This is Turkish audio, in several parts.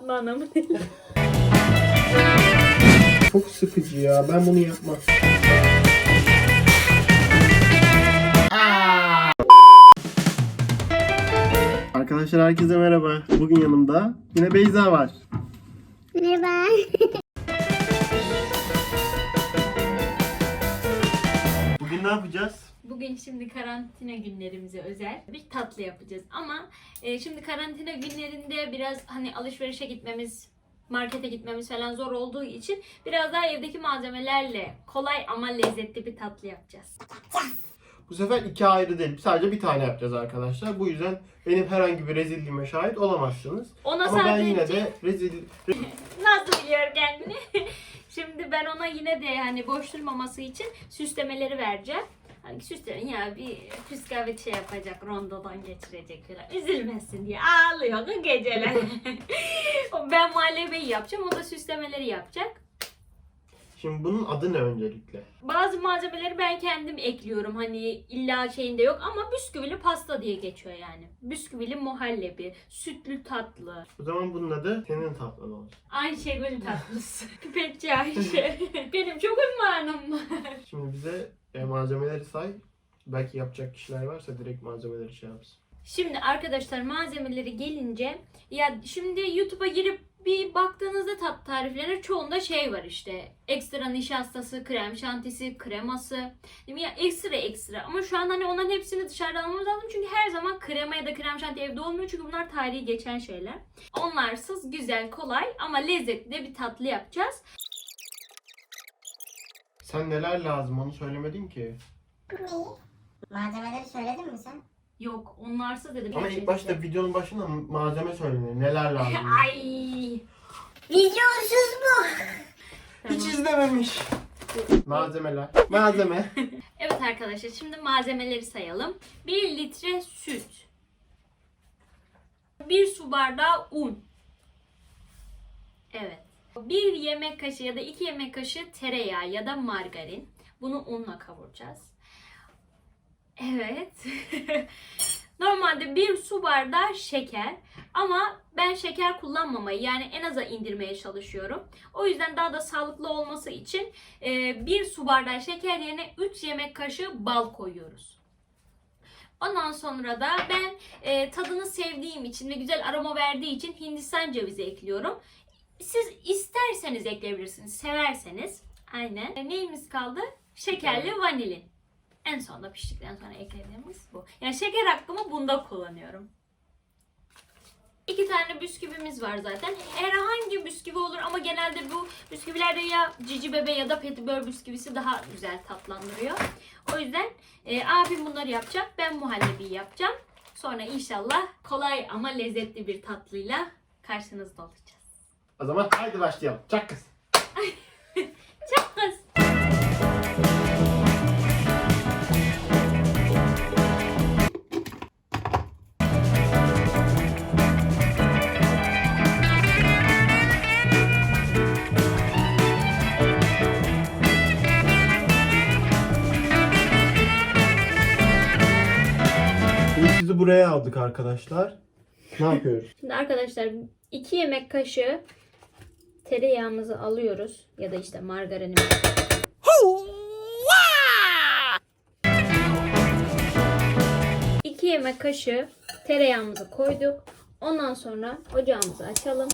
Fatma Hanım. Çok sıkıcı ya. Ben bunu yapmam. Arkadaşlar herkese merhaba. Bugün yanımda yine Beyza var. Merhaba. Bugün ne yapacağız? Bugün şimdi karantina günlerimize özel bir tatlı yapacağız. Ama e, şimdi karantina günlerinde biraz hani alışverişe gitmemiz, markete gitmemiz falan zor olduğu için biraz daha evdeki malzemelerle kolay ama lezzetli bir tatlı yapacağız. Bu sefer iki ayrı değil. Sadece bir tane yapacağız arkadaşlar. Bu yüzden benim herhangi bir rezilliğime şahit olamazsınız. Ona Ama ben sadece yine de rezil... nasıl biliyor kendini? şimdi ben ona yine de hani boş durmaması için süslemeleri vereceğim. Hani süslerin ya bir püskavit şey yapacak, rondodan geçirecek falan. Üzülmesin diye ağlıyor geceler. ben muhallebeyi yapacağım, o da süslemeleri yapacak. Şimdi bunun adı ne öncelikle? Bazı malzemeleri ben kendim ekliyorum. Hani illa şeyinde yok ama bisküvili pasta diye geçiyor yani. Bisküvili muhallebi, sütlü tatlı, O zaman bunun adı senin tatlın olsun. Ayşegül tatlısı. Pipetçi Ayşe. Benim çok ünvanım var. Şimdi bize e, malzemeleri say. Belki yapacak kişiler varsa direkt malzemeleri şey yapsın. Şimdi arkadaşlar malzemeleri gelince ya şimdi YouTube'a girip bir baktığınızda tat tariflerine çoğunda şey var işte. Ekstra nişastası, krem şantisi, kreması. Değil mi? Ya ekstra ekstra. Ama şu an hani onların hepsini dışarıdan almamız lazım. Çünkü her zaman krema ya da krem şanti evde olmuyor. Çünkü bunlar tarihi geçen şeyler. Onlarsız güzel, kolay ama lezzetli de bir tatlı yapacağız. Sen neler lazım onu söylemedin ki. Neyi? Malzemeleri söyledin mi sen? Yok onlarsız dedim. Ama ilk başta videonun başında malzeme söyleniyor. Neler lazım. Ay. Vizyonsuz bu. Hiç izlememiş. Malzemeler. Malzeme. Evet arkadaşlar şimdi malzemeleri sayalım. 1 litre süt. 1 su bardağı un. Evet. 1 yemek kaşığı ya da 2 yemek kaşığı tereyağı ya da margarin. Bunu unla kavuracağız. Evet. Normalde 1 su bardağı şeker ama ben şeker kullanmamayı yani en aza indirmeye çalışıyorum. O yüzden daha da sağlıklı olması için e, bir su bardağı şeker yerine 3 yemek kaşığı bal koyuyoruz. Ondan sonra da ben e, tadını sevdiğim için ve güzel aroma verdiği için Hindistan cevizi ekliyorum. Siz isterseniz ekleyebilirsiniz, severseniz. Aynen. Neyimiz kaldı? Şekerli vanilin. En sonunda piştikten sonra eklediğimiz bu. Yani şeker hakkımı bunda kullanıyorum. İki tane bisküvimiz var zaten. Herhangi bisküvi olur ama genelde bu bisküvilerde ya cici bebe ya da petibör bisküvisi daha güzel tatlandırıyor. O yüzden e, abim bunları yapacak. Ben muhallebiyi yapacağım. Sonra inşallah kolay ama lezzetli bir tatlıyla karşınızda olacağız. O zaman haydi başlayalım. Çak kız. Sizi buraya aldık arkadaşlar. Ne yapıyoruz? Şimdi arkadaşlar 2 yemek kaşığı tereyağımızı alıyoruz ya da işte margarinimizi. İki yemek kaşığı tereyağımızı koyduk. Ondan sonra ocağımızı açalım.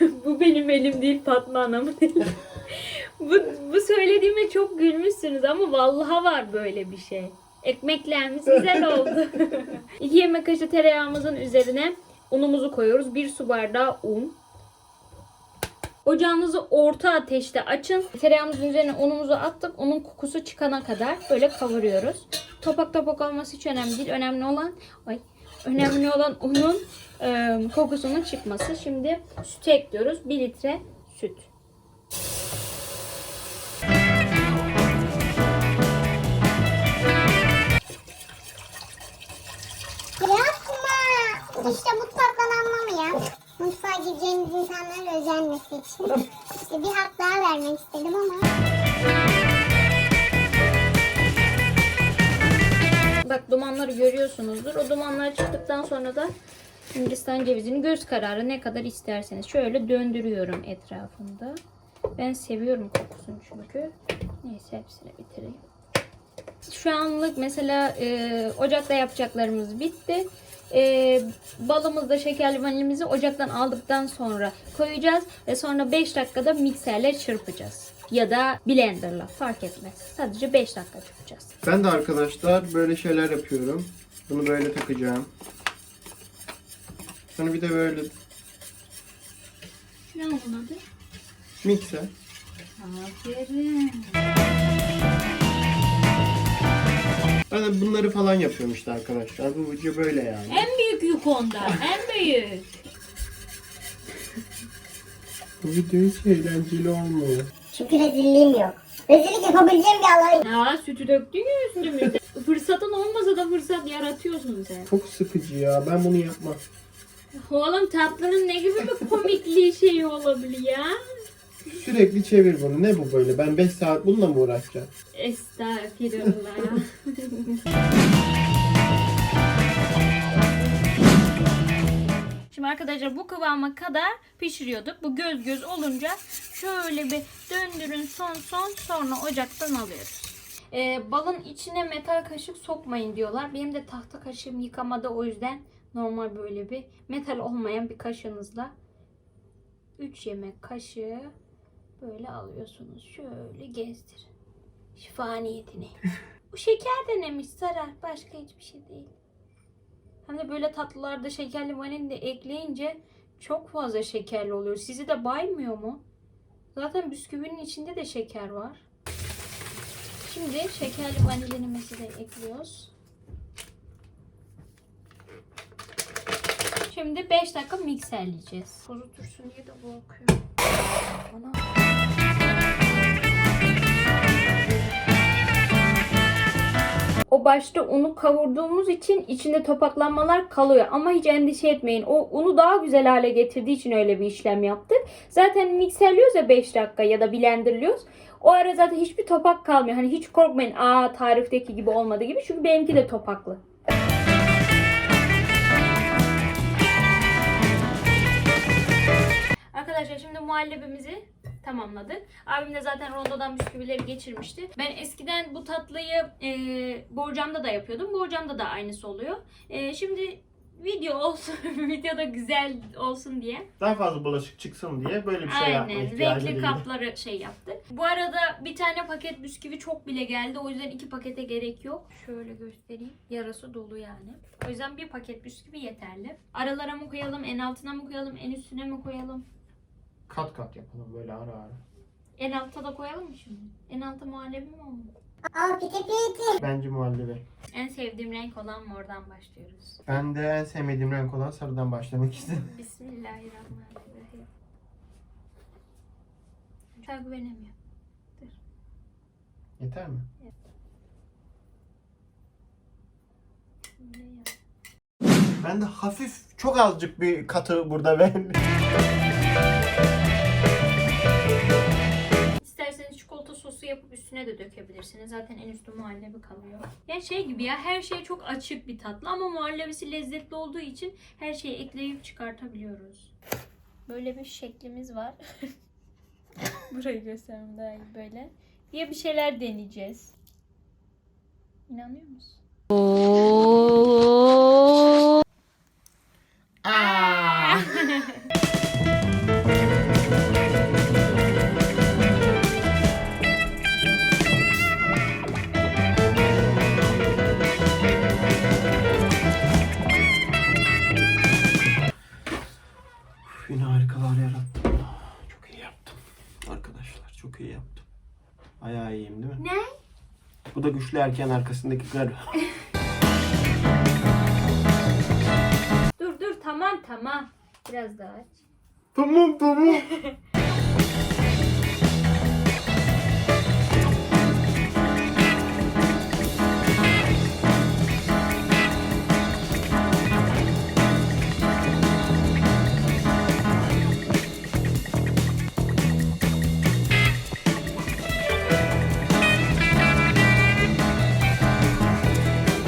bu benim elim değil Fatma Hanım'ın eli. bu, bu söylediğime çok gülmüşsünüz ama vallahi var böyle bir şey. Ekmeklerimiz güzel oldu. 2 yemek kaşığı tereyağımızın üzerine unumuzu koyuyoruz. 1 su bardağı un. Ocağınızı orta ateşte açın. Tereyağımızın üzerine unumuzu attık. Unun kokusu çıkana kadar böyle kavuruyoruz. Topak topak olması hiç önemli değil. Önemli olan ay önemli olan unun e, kokusunun çıkması. Şimdi sütü ekliyoruz. 1 litre süt. Özenmesi için. İşte bir hak daha vermek istedim ama. Bak dumanları görüyorsunuzdur. O dumanlar çıktıktan sonra da Hindistan cevizini göz kararı ne kadar isterseniz şöyle döndürüyorum etrafında. Ben seviyorum kokusunu çünkü. Neyse hepsini bitireyim. Şu anlık mesela e, ocakta yapacaklarımız bitti. E, balımızda şekerli vanilimizi ocaktan aldıktan sonra koyacağız ve sonra 5 dakikada mikserle çırpacağız. Ya da blenderla fark etmez. Sadece 5 dakika çırpacağız. Ben de arkadaşlar böyle şeyler yapıyorum. Bunu böyle takacağım. Sonra bir de böyle Ne bunun adı? mikser. Aferin. Ben de bunları falan yapıyorum işte arkadaşlar. Bu video böyle yani. En büyük yük onda. En büyük. Bu video hiç eğlenceli olmuyor. Çünkü rezilliğim yok. Rezillik yapabileceğim bir alan. Ya sütü döktün ya üstümüze. Fırsatın olmasa da fırsat yaratıyorsun sen. Çok sıkıcı ya. Ben bunu yapmam. Oğlum tatlının ne gibi bir komikliği şey olabilir ya? Sürekli çevir bunu. Ne bu böyle? Ben 5 saat bununla mı uğraşacağım? Estağfirullah. Şimdi arkadaşlar bu kıvama kadar pişiriyorduk. Bu göz göz olunca şöyle bir döndürün son son sonra ocaktan alıyoruz. Ee, balın içine metal kaşık sokmayın diyorlar. Benim de tahta kaşığım yıkamada o yüzden normal böyle bir metal olmayan bir kaşığınızla 3 yemek kaşığı böyle alıyorsunuz. Şöyle gezdir. Şifa niyetine. Bu şeker denemiş zarar. Başka hiçbir şey değil. Hem de böyle tatlılarda şekerli vanilya de ekleyince çok fazla şekerli oluyor. Sizi de baymıyor mu? Zaten bisküvinin içinde de şeker var. Şimdi şekerli vanilyanımızı da ekliyoruz. Şimdi 5 dakika mikserleyeceğiz. Kurutursun diye de korkuyorum. Ana. Başta unu kavurduğumuz için içinde topaklanmalar kalıyor. Ama hiç endişe etmeyin. O unu daha güzel hale getirdiği için öyle bir işlem yaptık. Zaten mikserliyoruz ya 5 dakika ya da blenderlıyoruz. O ara zaten hiçbir topak kalmıyor. Hani hiç korkmayın. Aa tarifteki gibi olmadı gibi. Çünkü benimki de topaklı. Arkadaşlar şimdi muhallebimizi tamamladık. Abim de zaten rondodan bisküvileri geçirmişti. Ben eskiden bu tatlıyı e, borcamda da yapıyordum. Borcamda da aynısı oluyor. E, şimdi video olsun, videoda güzel olsun diye. Daha fazla bulaşık çıksın diye böyle bir şey yapma Aynen. ihtiyacı Renkli duydum. kapları şey yaptık. Bu arada bir tane paket bisküvi çok bile geldi. O yüzden iki pakete gerek yok. Şöyle göstereyim. Yarası dolu yani. O yüzden bir paket bisküvi yeterli. Aralara mı koyalım, en altına mı koyalım, en üstüne mi koyalım? Kat kat yapalım böyle ara ara. En altta da koyalım mı şimdi? En altta muhallebi mi olmalı? Al piti piti. Bence muhallebi. En sevdiğim renk olan mordan başlıyoruz. Ben de en sevmediğim renk olan sarıdan başlamak istedim. Bismillahirrahmanirrahim. Çok güvenemiyorum. Yeter mi? Ne ya? Ben de hafif çok azıcık bir katı burada ben. üstüne de dökebilirsiniz. Zaten en üstü muhallebi kalıyor. Yani şey gibi ya her şey çok açık bir tatlı ama muhallebisi lezzetli olduğu için her şeyi ekleyip çıkartabiliyoruz. Böyle bir şeklimiz var. Burayı göstereyim daha iyi böyle. Diye bir şeyler deneyeceğiz. İnanıyor musun? Aa! Yine harikalar yarattım. Çok iyi yaptım. Arkadaşlar çok iyi yaptım. Bayağı iyiyim değil mi? Ne? Bu da güçlü erken arkasındaki karı. Dur dur tamam tamam. Biraz daha aç. tamam tamam.